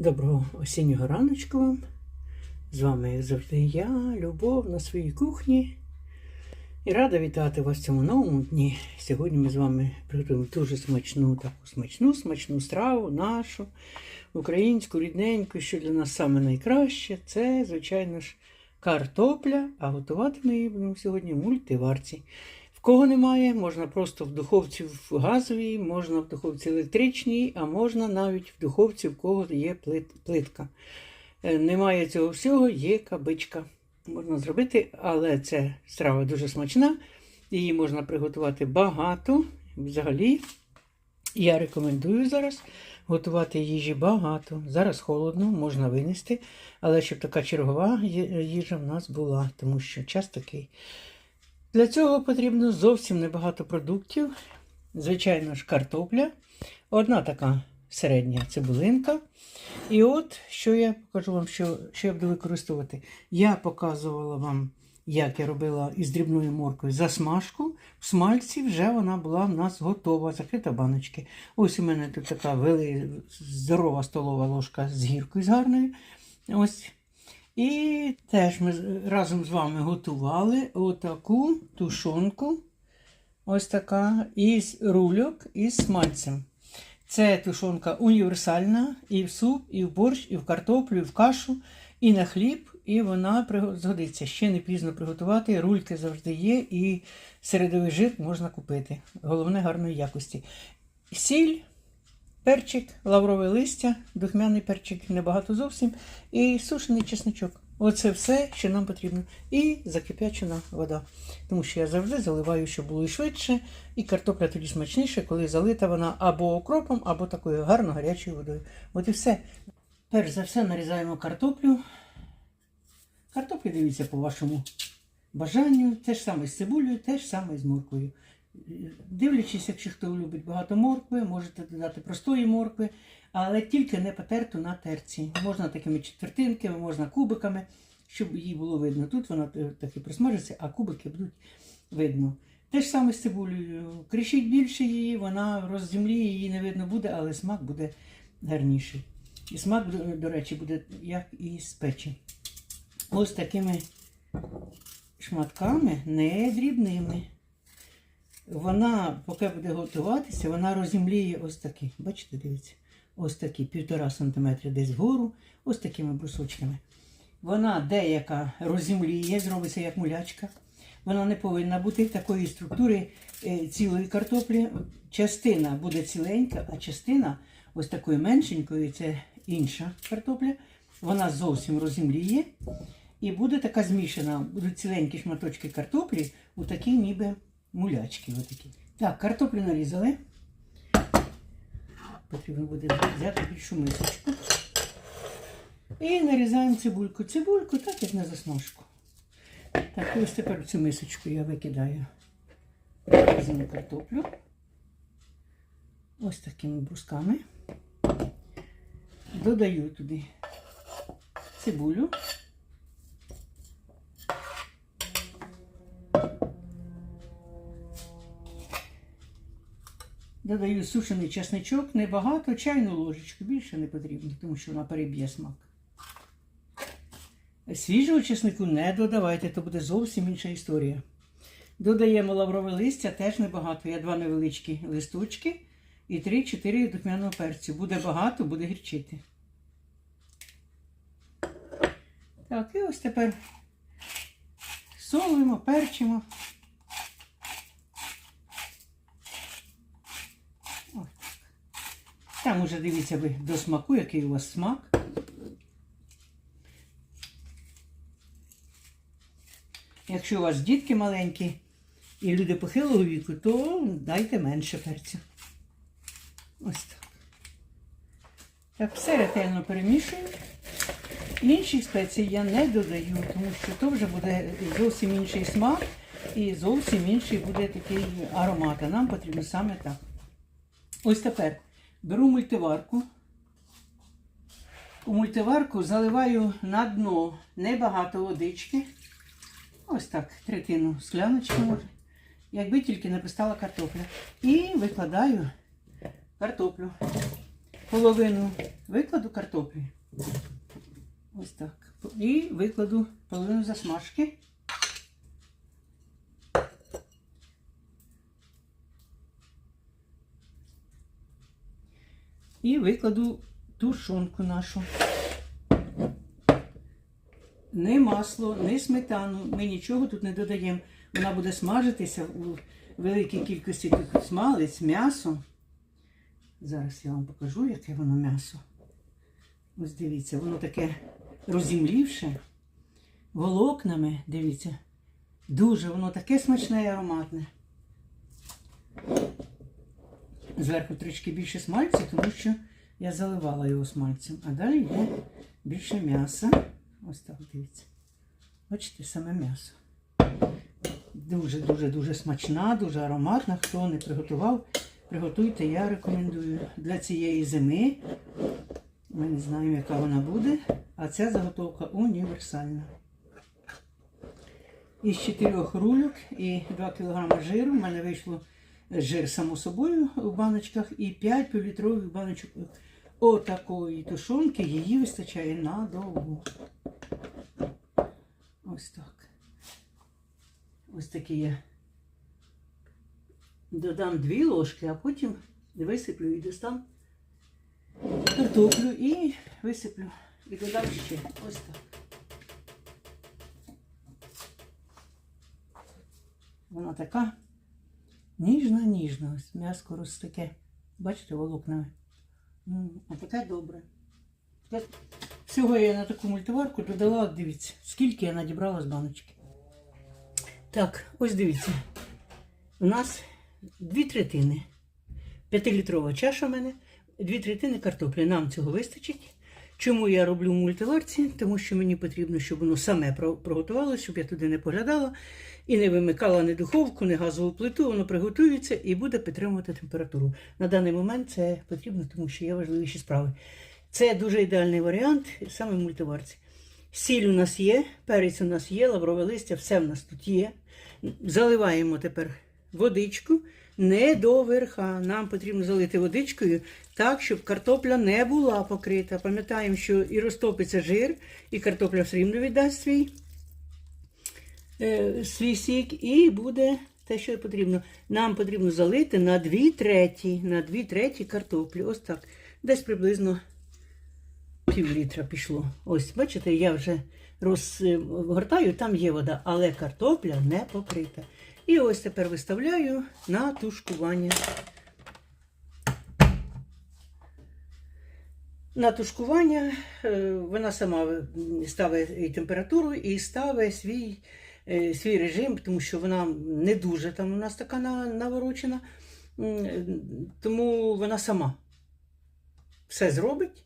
Доброго осіннього раночку вам. З вами, як завжди, я, Любов, на своїй кухні. І рада вітати вас в цьому новому дні. Сьогодні ми з вами приготуємо дуже смачну, таку смачну, смачну страву, нашу українську, рідненьку, що для нас саме найкраще. Це, звичайно ж, картопля, а готувати ми її будемо сьогодні в мультиварці. В кого немає, можна просто в духовці в газовій, можна в духовці електричній, а можна навіть в духовці, в кого є плит- плитка. Е, Немає цього всього, є кабичка. Можна зробити, але це страва дуже смачна. Її можна приготувати багато. Взагалі, я рекомендую зараз готувати їжі багато. Зараз холодно, можна винести, але щоб така чергова їжа в нас була, тому що час такий. Для цього потрібно зовсім небагато продуктів. Звичайно ж, картопля, одна така середня цибулинка. І от що я покажу вам, що, що я буду використовувати. Я показувала вам, як я робила із дрібною моркою засмажку. В смальці вже вона була в нас готова, закрита баночки. Ось у мене тут така вели, здорова столова ложка з гіркою з гарною. Ось. І теж ми разом з вами готували отаку тушонку. Ось така, із рульок із смальцем. Це тушонка універсальна і в суп, і в борщ, і в картоплю, і в кашу, і на хліб, і вона згодиться. Ще не пізно приготувати. Рульки завжди є, і середовий жир можна купити. Головне гарної якості. Сіль, перчик, лаврове листя, духмяний перчик, небагато зовсім, і сушений чесничок. Оце все, що нам потрібно. І закип'ячена вода. Тому що я завжди заливаю, щоб було і швидше, і картопля тоді смачніше, коли залита вона або окропом, або такою гарно гарячою водою. От і все. Перш за все нарізаємо картоплю. Картоплю дивіться по вашому бажанню. Те ж саме з цибулею, те ж саме з морквою. Дивлячись, якщо хто любить багато моркви, можете додати простої моркви, але тільки не потерту на терці. Можна такими четвертинками, можна кубиками, щоб її було видно. Тут вона таки присмажиться, а кубики будуть видно. Те ж саме з цибулею. Кришіть більше її, вона розземліє, її не видно буде, але смак буде гарніший. І смак, до речі, буде як і з печі. Ось такими шматками, не дрібними. Вона, поки буде готуватися, вона розімліє ось такі. Бачите, дивіться, ось такі півтора сантиметри десь вгору, ось такими брусочками. Вона деяка розімліє, зробиться як мулячка. Вона не повинна бути такої структури е, цілої картоплі. Частина буде ціленька, а частина ось такою меншенькою, це інша картопля. Вона зовсім розімліє. І буде така змішана, будуть ціленькі шматочки картоплі, у такі ніби мулячки. Отакі. Так, картоплю нарізали. Потрібно буде взяти більшу мисочку. І нарізаємо цибульку. Цибульку, так як на засмажку. Так, ось тепер цю мисочку я викидаю нарізану картоплю. Ось такими брусками. Додаю туди цибулю. Додаю сушений чесничок, небагато, чайну ложечку, більше не потрібно, тому що вона переб'є смак. Свіжого чеснику не додавайте, то буде зовсім інша історія. Додаємо лаврове листя, теж небагато. Я два невеличкі листочки і 3-4 духмяного перцю. Буде багато, буде гірчити. Так, і ось тепер солимо, перчимо. Ось так. Там уже дивіться ви до смаку, який у вас смак. Якщо у вас дітки маленькі і люди похилого віку, то дайте менше перцю. Ось так. Так, все ретельно перемішую. Інші спеції я не додаю, тому що то вже буде зовсім інший смак і зовсім інший буде такий аромат. А нам потрібно саме так. Ось тепер беру мультиварку. У мультиварку заливаю на дно небагато водички. Ось так, третину скляночки може. Якби тільки не пристала картопля. І викладаю картоплю. половину викладу картоплі. Ось так. І викладу половину засмажки. І викладу тушонку нашу. Не масло, не сметану, ми нічого тут не додаємо. Вона буде смажитися у великій кількості смалець, м'ясо. Зараз я вам покажу, яке воно м'ясо. Ось дивіться, воно таке розімлівше, волокнами, дивіться. Дуже воно таке смачне і ароматне. Зверху трішки більше смальцю, тому що я заливала його смальцем. А далі йде більше м'яса. Ось так дивіться. Бачите, саме м'ясо. Дуже-дуже дуже смачна, дуже ароматна. Хто не приготував, приготуйте, я рекомендую. Для цієї зими. Ми не знаємо, яка вона буде. А ця заготовка універсальна. Із чотирьох рульок і 2 кг жиру. У мене вийшло жир само собою в баночках і 5 півлітрових баночок отакої тушонки. Її вистачає надовго. Ось так. Ось такі я додам дві ложки, а потім висиплю і достам картоплю і висиплю. І додам ще. Ось так. Вона така ніжна, ніжна. Ось м'яско розтаке. Бачите, волокнами. М, А таке добре. Всього я на таку мультиварку додала, дивіться, скільки я надібрала з баночки. Так, ось дивіться. У нас дві третини. П'ятилітрова чаша в мене, дві третини картоплі. Нам цього вистачить. Чому я роблю мультиварці? Тому що мені потрібно, щоб воно саме приготувалося, щоб я туди не поглядала і не вимикала ні духовку, ні газову плиту, воно приготується і буде підтримувати температуру. На даний момент це потрібно, тому що є важливіші справи. Це дуже ідеальний варіант саме в мультиварці. Сіль у нас є, перець у нас є, лаврове листя, все в нас тут є. Заливаємо тепер водичку не до верха. Нам потрібно залити водичкою так, щоб картопля не була покрита. Пам'ятаємо, що і розтопиться жир, і картопля все рівно віддасть свій, е, свій сік, і буде те, що потрібно. Нам потрібно залити на 2 треті, на 2 треті картоплі. Ось так. Десь приблизно пів літра пішло. Ось, бачите, я вже розгортаю, там є вода, але картопля не покрита. І ось тепер виставляю на тушкування. На тушкування е, вона сама ставить і температуру, і ставить свій, е, свій режим, тому що вона не дуже там у нас така наворочена. Тому вона сама все зробить.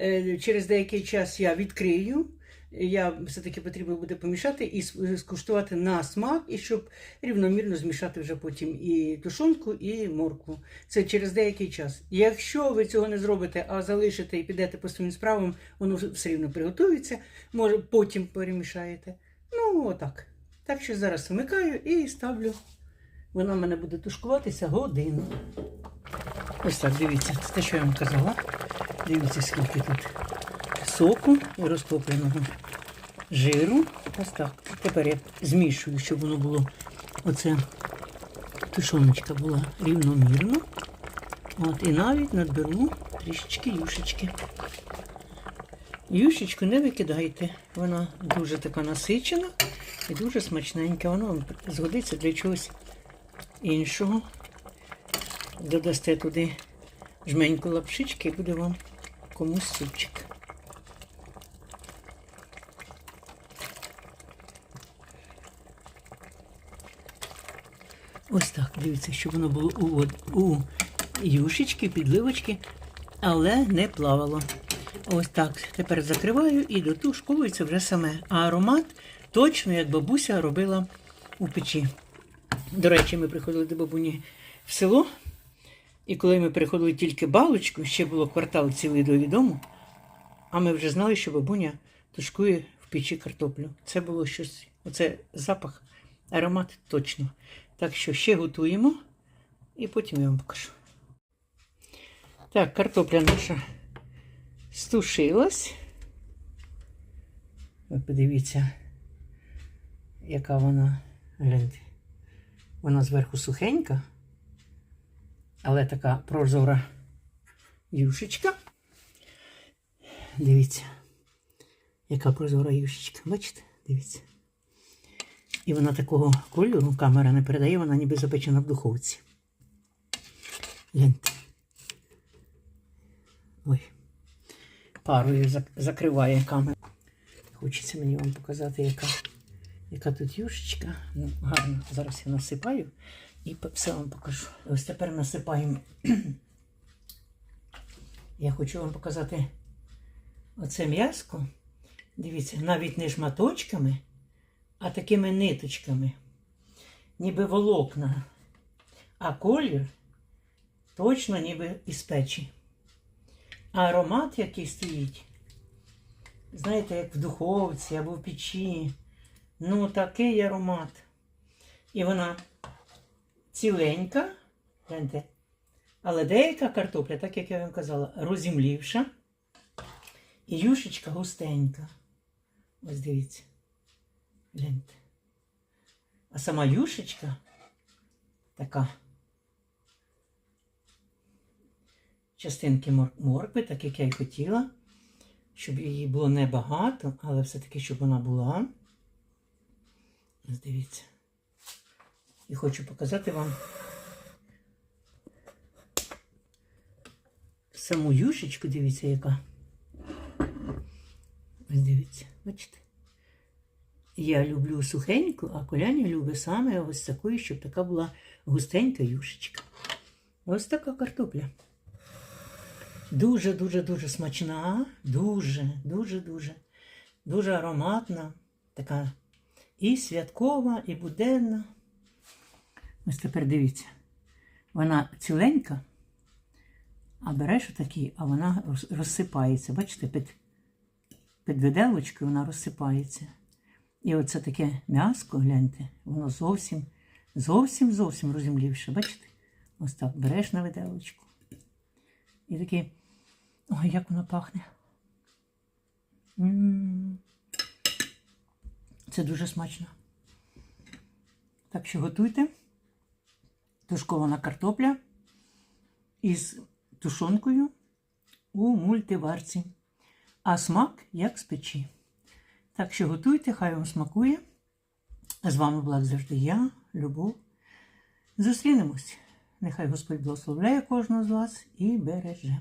Е, Через деякий час я відкрию. Я все-таки потрібно буде помішати і скуштувати на смак, і щоб рівномірно змішати вже потім і тушонку, і моркву. Це через деякий час. Якщо ви цього не зробите, а залишите і підете по своїм справам, воно все рівно приготується, може потім перемішаєте. Ну, отак. Так що зараз вмикаю і ставлю. Вона в мене буде тушкуватися годину. Ось так, дивіться, це те, що я вам казала. Дивіться, скільки тут соку і розтопленого жиру. Ось так. Тепер я змішую, щоб воно було оце тушоночка була рівномірно. От, і навіть надберу трішечки юшечки. Юшечку не викидайте. Вона дуже така насичена і дуже смачненька. Вона вам згодиться для чогось іншого. Додасте туди жменьку лапшички і буде вам комусь супчик. Ось так, дивіться, щоб воно було у, у юшечки, підливочки, але не плавало. Ось так. Тепер закриваю і дотушковується вже саме. А аромат точно, як бабуся робила у печі. До речі, ми приходили до бабуні в село. І коли ми приходили тільки балочку, ще було квартал цілий до дому, а ми вже знали, що бабуня тушкує в печі картоплю. Це було щось, оце запах, аромат точно. Так що ще готуємо і потім я вам покажу. Так, картопля наша стушилась. Ви подивіться, яка вона, гляньте. Вона зверху сухенька, але така прозора юшечка. Дивіться, яка прозора юшечка. Бачите? Дивіться. І вона такого кольору камера не передає, вона ніби запечена в духовці. Гляньте. Ой. Парою закриває камеру. Хочеться мені вам показати, яка, яка тут юшечка. Ну, гарно. Зараз я насипаю і все вам покажу. Ось тепер насипаємо. Я хочу вам показати оце м'яско. Дивіться, навіть не шматочками, а такими ниточками. Ніби волокна. А колір точно ніби із печі. А аромат, який стоїть, знаєте, як в духовці або в печі. Ну, такий аромат. І вона ціленька, гляньте, але деяка картопля, так як я вам казала, розімлівша. І юшечка густенька. Ось дивіться. Гляньте. А сама юшечка така. Частинки мор- моркви, так як я й хотіла, щоб її було небагато, але все-таки, щоб вона була. Дивіться. І хочу показати вам саму юшечку, дивіться, яка. Ось дивіться, бачите? Я люблю сухеньку, а Коляня любить саме ось таку, щоб така була густенька юшечка. Ось така картопля. Дуже-дуже-дуже смачна, дуже, дуже-дуже, дуже ароматна, така і святкова, і буденна. Ось тепер дивіться, вона ціленька, а береш отакі, а вона розсипається. Бачите, під, під виделочкою вона розсипається. І оце таке м'яско, гляньте, воно зовсім, зовсім, зовсім розімлівше. Бачите? Ось так береш на виделочку. І таке, ой, як воно пахне. Це дуже смачно. Так що готуйте. Тушкована картопля із тушонкою у мультиварці. А смак як з печі. Так що готуйте, хай вам смакує. З вами була завжди я, Любов. Зустрінемось. Нехай Господь благословляє кожного з вас і береже.